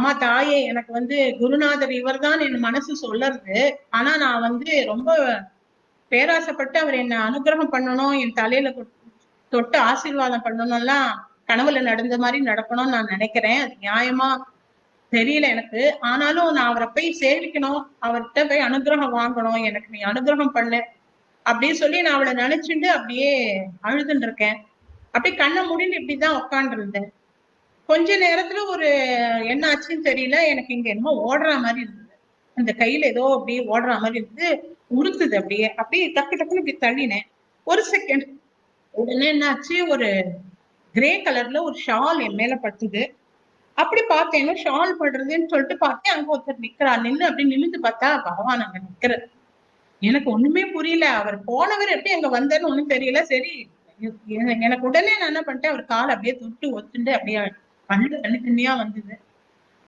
அம்மா தாயே எனக்கு வந்து குருநாதர் இவர் தான் என் மனசு சொல்லறது. ஆனா நான் வந்து ரொம்ப பேராசைப்பட்டு அவர் என்ன அனுகிரகம் பண்ணணும் என் தலையில தொட்டு ஆசீர்வாதம் பண்ணணும்லாம் கனவுல நடந்த மாதிரி நடக்கணும்னு நான் நினைக்கிறேன். அது நியாயமா தெரியல எனக்கு. ஆனாலும் நான் அவரை போய் சேவிக்கணும். அவர்கிட்ட போய் அனுகிரகம் வாங்கணும். எனக்கு நீ அனுகிரகம் பண்ணு. அப்படின்னு சொல்லி நான் அவளை நினைச்சுட்டு அப்படியே அழுதுன்னு இருக்கேன். அப்படியே கண்ணை முடிந்து இப்படிதான் உட்காந்துருந்தேன் கொஞ்ச நேரத்துல ஒரு என்ன ஆச்சுன்னு தெரியல. எனக்கு இங்க என்னமோ ஓடுற மாதிரி இருந்தது. அந்த கையில ஏதோ அப்படியே ஓடுற மாதிரி இருந்து உறுத்துது அப்படியே. அப்படியே டக்கு டக்குன்னு இப்படி தள்ளினேன். ஒரு செகண்ட் உடனே என்னாச்சு? ஒரு கிரே கலர்ல ஒரு ஷால் என் மேல பட்டுது. அப்படி பார்த்தேன்னா ஷால் படுறதுன்னு சொல்லிட்டு பார்த்தேன் அங்க ஒருத்தர் நிக்கிறா நின்னு அப்படி நிமிந்து பார்த்தா பகவான் அங்க நிக்கிறார். எனக்கு ஒண்ணுமே புரியல. அவர் போனவர் எப்படி அங்க வந்தாருன்னு ஒண்ணும் தெரியல. சரி எனக்கு உடனே நான் என்ன பண்ணிட்டேன் அவர் கால் அப்படியே தொட்டு ஒத்துண்டு அப்படியே கண்ணு தண்ணி தண்ணியா வந்தது